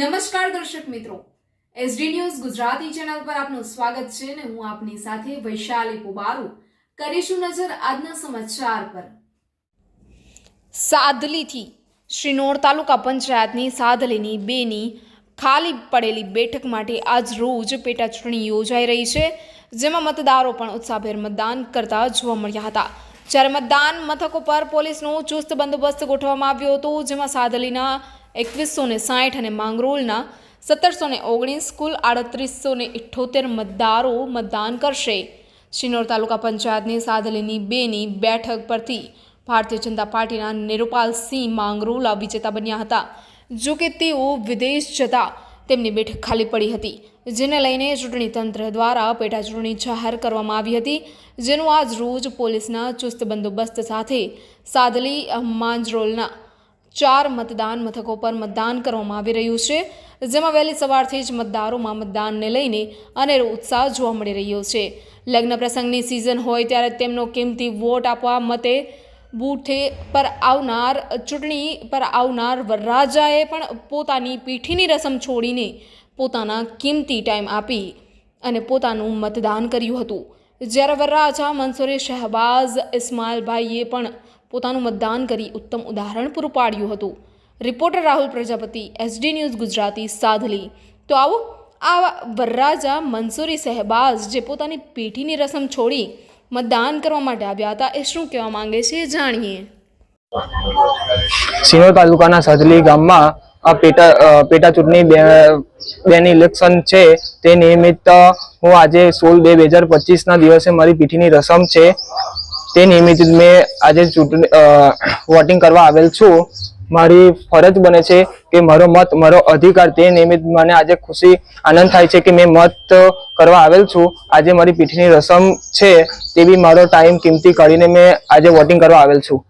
નમસ્કાર દર્શક મિત્રો. એસડી ન્યૂઝ ગુજરાતી ચેનલ પર આપનું સ્વાગત છે અને હું આપની સાથે વૈશાલી પુબારુ. કરીશું નજર આજના સમાચાર પર. સાદલીથી શ્રીનોર તાલુકા પંચાયતની સાદલીની બેની ખાલી પડેલી બેઠક માટે આજ રોજ પેટા યોજાઈ રહી છે, જેમાં મતદારો પણ ઉત્સાહભેર મતદાન કરતા જોવા મળ્યા હતા. જ્યારે મતદાન મથકો પર પોલીસનો ચુસ્ત બંદોબસ્ત ગોઠવવામાં આવ્યો હતો, જેમાં સાદલીના એકવીસો ને સાઠ અને માંગરોળના સત્તરસો ને ઓગણીસ કુલ આડત્રીસો ને ઇઠ્ઠોતેર મતદારો મતદાન કરશે. શિનોર તાલુકા પંચાયતની સાધલીની બેની બેઠક પરથી ભારતીય જનતા પાર્ટીના નિરૂપાલસિંહ માંગરોલા વિજેતા બન્યા હતા. જો કે તેઓ વિદેશ જતા તેમની બેઠક ખાલી પડી હતી, જેને લઈને ચૂંટણી તંત્ર દ્વારા પેટા ચૂંટણી જાહેર કરવામાં આવી હતી, જેનું આજ રોજ પોલીસના ચુસ્ત બંદોબસ્ત સાથે સાદલી માંજરોલના ચાર મતદાન મથકો પર મતદાન કરવામાં આવી રહ્યું છે. જેમાં વહેલી સવારથી જ મતદારોમાં મતદાનને લઈને અનેરો ઉત્સાહ જોવા મળી રહ્યો છે. લગ્ન પ્રસંગની સિઝન હોય ત્યારે તેમનો કિંમતી વોટ આપવા મતે બૂથે પર આવનાર, ચૂંટણી પર આવનાર વરરાજાએ પણ પોતાની પીઠીની રસમ છોડીને પોતાના કિંમતી ટાઈમ આપી અને પોતાનું મતદાન કર્યું હતું. જ્યારે વરરાજા મંસૂરે શહબાઝ ઇસ્માઇલભાઈએ પણ પોતાનું મતદાન કરી ઉત્તમ ઉદાહરણ પૂરું પાડ્યું હતું. Reporter Rahul Prajapati, SD news Gujarati, Sadhli. તો આવો આ વરરાજા મનસુરી શહેબાઝ જે પોતાની પેઢીની રસમ છોડી મતદાન કરવા માટે આવ્યા હતા, એ શું કહેવા માંગે છે જાણીએ. સિનોર તાલુકાના સાધલી ગામમાં આ પેટા પેટા ચૂંટણી બે, બેની ઇલેક્શન છે, તે નિમિત્ત હું આજે સોળ બે બે હજાર પચીસના દિવસે મારી પીઠીની રસમ છે. તે નિમિત્ત મેં આજે ચૂંટણી વોટિંગ કરવા આવેલ છું. મારી ફરજ બને છે કે મારો મત, મારો અધિકાર તે નિમિત્ત મને આજે ખુશી, આનંદ થાય છે કે મેં મત કરવા આવેલ છું. આજે મારી પીઠીની રસમ છે, તે બી મારો ટાઈમ કિંમતી કરીને મેં આજે વોટિંગ કરવા આવેલ છું.